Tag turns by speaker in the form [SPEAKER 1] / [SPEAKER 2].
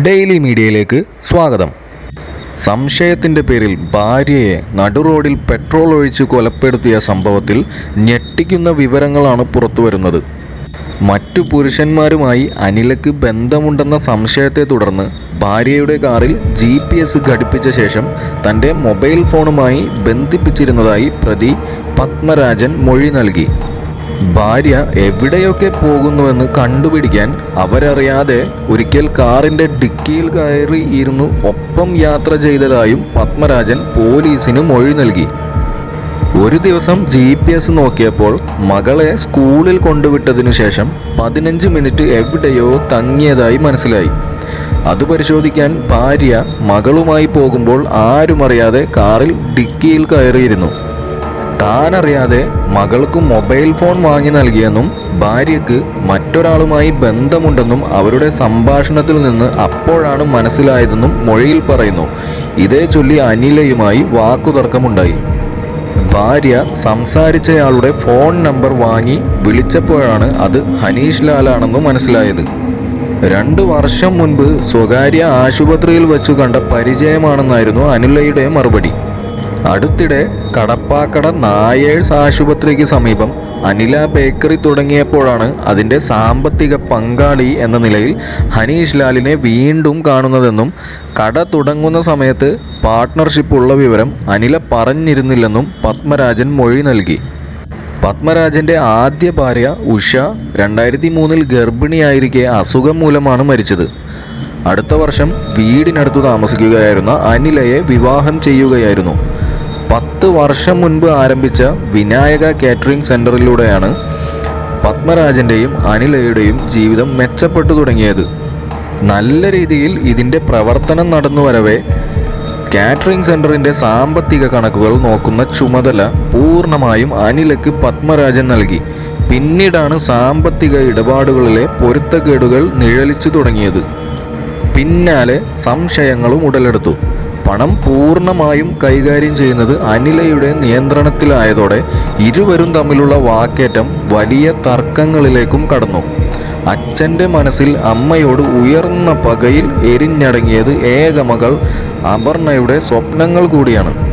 [SPEAKER 1] Daily മീഡിയയിലേക്ക് സ്വാഗതം. സംശയത്തിന്റെ പേരിൽ ഭാര്യയെ നടുറോഡിൽ പെട്രോൾ ഒഴിച്ച് കൊലപ്പെടുത്തിയ സംഭവത്തിൽ ഞെട്ടിക്കുന്ന വിവരങ്ങളാണ് പുറത്തുവരുന്നത്. മറ്റു പുരുഷന്മാരുമായി അനിലക്ക് ബന്ധമുണ്ടെന്ന സംശയത്തെ തുടർന്ന് ഭാര്യയുടെ കാറിൽ ജി പി എസ് ഘടിപ്പിച്ച ശേഷം തന്റെ മൊബൈൽ ഫോണുമായി ബന്ധിപ്പിച്ചിരുന്നതായി പ്രതി പത്മരാജൻ മൊഴി നൽകി. ഭാര്യ എവിടെയൊക്കെ പോകുന്നുവെന്ന് കണ്ടുപിടിക്കാൻ അവരറിയാതെ ഒരിക്കൽ കാറിന്റെ ഡിക്കിയിൽ കയറി ഇരുന്നു ഒപ്പം യാത്ര ചെയ്തതായും പത്മരാജൻ പോലീസിന് മൊഴി നൽകി. ഒരു ദിവസം ജി പി എസ് നോക്കിയപ്പോൾ മകളെ സ്കൂളിൽ കൊണ്ടുവിട്ടതിനു ശേഷം പതിനഞ്ച് മിനിറ്റ് എവിടെയോ തങ്ങിയതായി മനസ്സിലായി. അത് പരിശോധിക്കാൻ ഭാര്യ മകളുമായി പോകുമ്പോൾ ആരുമറിയാതെ കാറിൽ ഡിക്കിയിൽ കയറിയിരുന്നു. താനറിയാതെ മകൾക്ക് മൊബൈൽ ഫോൺ വാങ്ങി നൽകിയെന്നും ഭാര്യയ്ക്ക് മറ്റൊരാളുമായി ബന്ധമുണ്ടെന്നും അവരുടെ സംഭാഷണത്തിൽ നിന്ന് അപ്പോഴാണ് മനസ്സിലായതെന്നും മൊഴിയിൽ പറയുന്നു. ഇതേ ചൊല്ലി അനിലയുമായി വാക്കുതർക്കമുണ്ടായി. ഭാര്യ സംസാരിച്ചയാളുടെ ഫോൺ നമ്പർ വാങ്ങി വിളിച്ചപ്പോഴാണ് അത് ഹനീഷ് ലാലാണെന്ന് മനസ്സിലായത്. രണ്ട് വർഷം മുൻപ് സ്വകാര്യ ആശുപത്രിയിൽ വച്ചു കണ്ട പരിചയമാണെന്നായിരുന്നു അനുലയുടെ മറുപടി. അടുത്തിടെ കടപ്പാക്കട നായേഴ്സ് ആശുപത്രിക്ക് സമീപം അനില ബേക്കറി തുടങ്ങിയപ്പോഴാണ് അതിന്റെ സാമ്പത്തിക പങ്കാളി എന്ന നിലയിൽ ഹനീഷ് ലാലിനെ വീണ്ടും കാണുന്നതെന്നും കട തുടങ്ങുന്ന സമയത്ത് പാർട്ട്ണർഷിപ്പ് ഉള്ള വിവരം അനില പറഞ്ഞിരുന്നില്ലെന്നും പത്മരാജൻ മൊഴി നൽകി. പത്മരാജന്റെ ആദ്യ ഭാര്യ ഉഷ രണ്ടായിരത്തി മൂന്നിൽ ഗർഭിണിയായിരിക്കെ അസുഖം മൂലമാണ് മരിച്ചത്. അടുത്ത വർഷം വീടിനടുത്ത് താമസിക്കുകയായിരുന്ന അനിലയെ വിവാഹം ചെയ്യുകയായിരുന്നു. പത്ത് വർഷം മുൻപ് ആരംഭിച്ച വിനായക കാറ്ററിംഗ് സെന്ററിലൂടെയാണ് പത്മരാജന്റെയും അനിലയുടെയും ജീവിതം മെച്ചപ്പെട്ടു തുടങ്ങിയത്. നല്ല രീതിയിൽ ഇതിന്റെ പ്രവർത്തനം നടന്നു വരവേ കാറ്ററിംഗ് സെന്ററിന്റെ സാമ്പത്തിക കണക്കുകൾ നോക്കുന്ന ചുമതല പൂർണമായും അനിലക്ക് പത്മരാജൻ നൽകി. പിന്നീടാണ് സാമ്പത്തിക ഇടപാടുകളിലെ പൊരുത്തക്കേടുകൾ നിഴലിച്ചു തുടങ്ങിയത്. പിന്നാലെ സംശയങ്ങളും ഉടലെടുത്തു. പണം പൂർണമായും കൈകാര്യം ചെയ്യുന്നത് അനിലയുടെ നിയന്ത്രണത്തിലായതോടെ ഇരുവരും തമ്മിലുള്ള വാക്കേറ്റം വലിയ തർക്കങ്ങളിലേക്കും കടന്നു. അച്ഛന്റെ മനസ്സിൽ അമ്മയോട് ഉയർന്ന പകയിൽ എരിഞ്ഞടങ്ങിയത് ഏകമകൾ അപർണയുടെ സ്വപ്നങ്ങൾ കൂടിയാണ്.